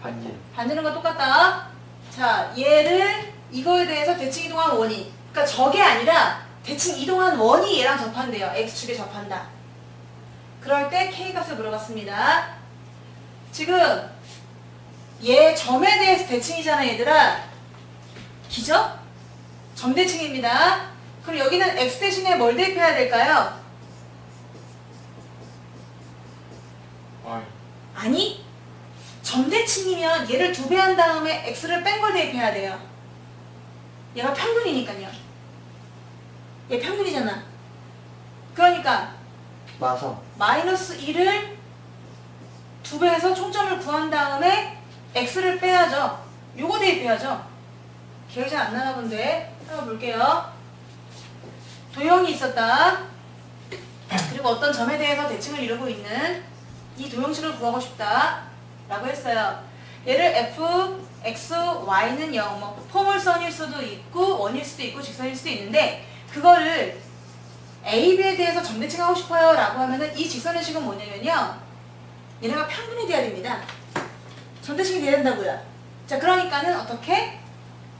반지. 반지는 거 똑같다. 자, 얘를 이거에 대해서 대칭 이동한 원이. 그러니까 저게 아니라 대칭 이동한 원이 얘랑 접한대요. x축에 접한다. 그럴 때 k 값을 물어봤습니다. 지금 얘 점에 대해서 대칭이잖아, 얘들아. 기죠? 점 대칭입니다. 그럼 여기는 x 대신에 뭘 대입해야 될까요? Y. 아니 점대칭이면 얘를 두 배 한 다음에 x를 뺀 걸 대입해야 돼요. 얘가 평균이니까요. 얘 평균이잖아. 그러니까 마삼. 마이너스 1을 두 배 해서 총점을 구한 다음에 x를 빼야죠. 요거 대입해야죠. 기억이 잘 안 나나 본데 한번 볼게요. 도형이 있었다. 그리고 어떤 점에 대해서 대칭을 이루고 있는 이 도형식을 구하고 싶다. 라고 했어요. 얘를 f, x, y는 0, 뭐 포물선일 수도 있고 원일 수도 있고 직선일 수도 있는데 그거를 a, b에 대해서 점대칭하고 싶어요 라고 하면은 이 직선의 식은 뭐냐면요. 얘네가 평균이 돼야 됩니다. 점대칭이 돼야 된다고요. 자 그러니까는 어떻게?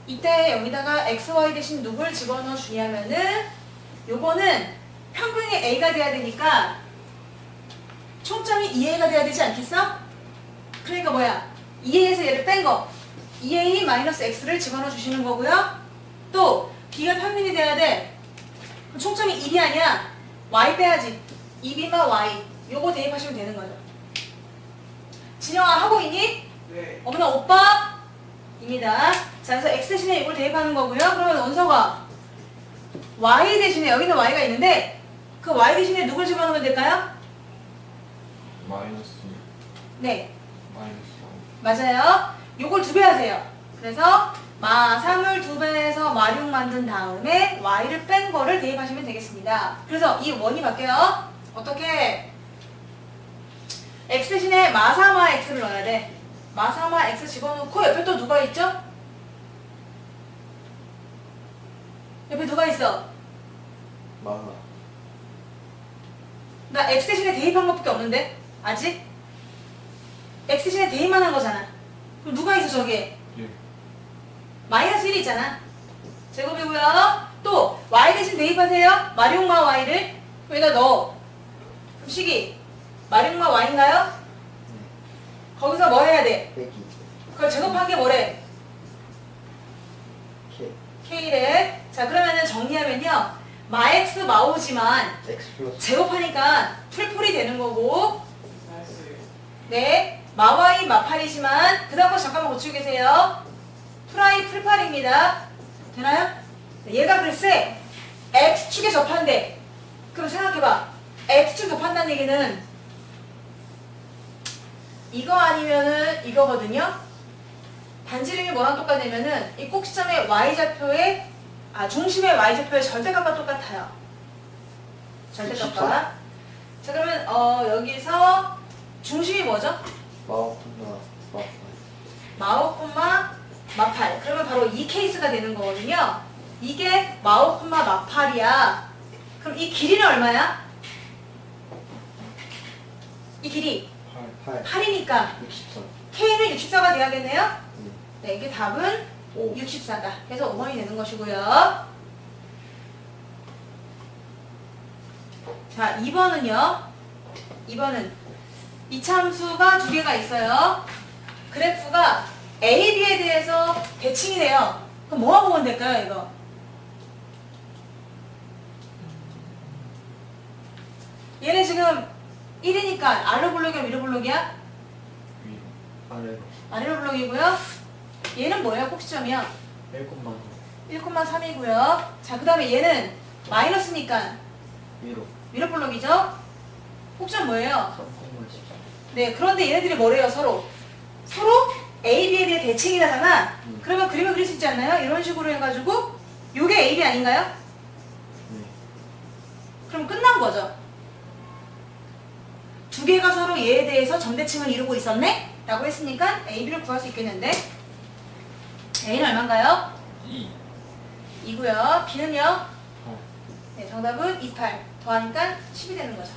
이때 여기다가 x, y 대신 누굴 집어넣어 주냐면은 요거는 평균이 a가 돼야 되니까 총점이 2a가 돼야 되지 않겠어? 그러니까 뭐야? 2a에서 얘를 뺀 거. 2a 마이너스 x를 집어넣어 주시는 거고요. 또 b가 평균이 돼야 돼. 그럼 총점이 2이 아니야. y 빼야지. 2b만 y. 요거 대입하시면 되는 거죠. 진영아 하고 있니? 네. 어머나 오빠? 입니다. 자, 그래서 x 대신에 이걸 대입하는 거고요. 그러면 원서가 y 대신에 여기는 y가 있는데 그 y 대신에 누굴 집어넣으면 될까요? 마이너스. 네. 맞아요. 요걸 두 배 하세요. 그래서 마 3을 두 배해서 마 6 만든 다음에 y를 뺀 거를 대입하시면 되겠습니다. 그래서 이 원이 바뀌어요. 어떻게? x 대신에 마 3마 x를 넣어야 돼. 마 3마 x 집어넣고 옆에 또 누가 있죠? 옆에 누가 있어? 마하. 나 x 대신에 대입한 것밖에 없는데? 아직? X 대신에 대입만 한 거잖아. 그럼 누가 있어 저기에? 예. 마이너스 1 있잖아. 제곱이고요. 또 y 대신 대입하세요. 마룡마 y를 여기다 넣어. 그럼 식이 마룡마 y인가요? 거기서 뭐 해야 돼? 빼기. 그걸 제곱한 게 뭐래? K. k래. 자 그러면은 정리하면요. 마 x 마오지만 X 플러스. 제곱하니까 풀풀이 되는 거고 네 마와이 마팔이지만 그 다음 거 잠깐만 고치고 계세요. 프라이 풀팔입니다. 되나요? 네, 얘가 글쎄 x축에 접한대 그럼 생각해봐. X축 접한다는 얘기는 이거 아니면은 이거거든요. 반지름이 뭐랑 똑같냐면은 이 꼭지점의 y좌표에 아 중심의 y좌표의 절대값과 똑같아요. 절대값과. 자 그러면 어 여기서 중심이 뭐죠? 마오쿠나. 마파. 마오, 마팔. 그러면 바로 이 케이스가 되는 거거든요. 이게 마오, 마팔이야. 그럼 이 길이는 얼마야? 이 길이 8. 8이니까 63. K는 64가 돼야겠네요? 네. 네, 이게 답은 5. 64다. 그래서 5번이 되는 것이고요. 자, 2번은요. 2번은 이 참수가 두 개가 있어요. 그래프가 A, B에 대해서 대칭이 돼요. 그럼 뭐가 보면 될까요, 이거? 얘네 지금 1이니까 아래로 블록이야, 위로 블록이야? 위. 아래로. 아래로 블록이고요. 얘는 뭐예요? 꼭지점이요. 1콤만 1,3이고요. 자, 그 다음에 얘는 마이너스니까 위로. 위로 블록이죠? 꼭지점 뭐예요? 3 콤만 14. 네, 그런데 얘네들이 뭐래요, 서로? 서로 A, B에 대해 대칭이라잖아? 음. 그러면 그림을 그릴 수 있지 않나요? 이런 식으로 해가지고 요게 A, B 아닌가요? 네. 그럼 끝난 거죠. 두 개가 서로 얘에 대해서 점대칭을 이루고 있었네? 라고 했으니까 A, B를 구할 수 있겠는데 A는 얼마인가요? 2. 2고요. B는요? 8. 네, 정답은 28. 더하니까 10이 되는 거죠.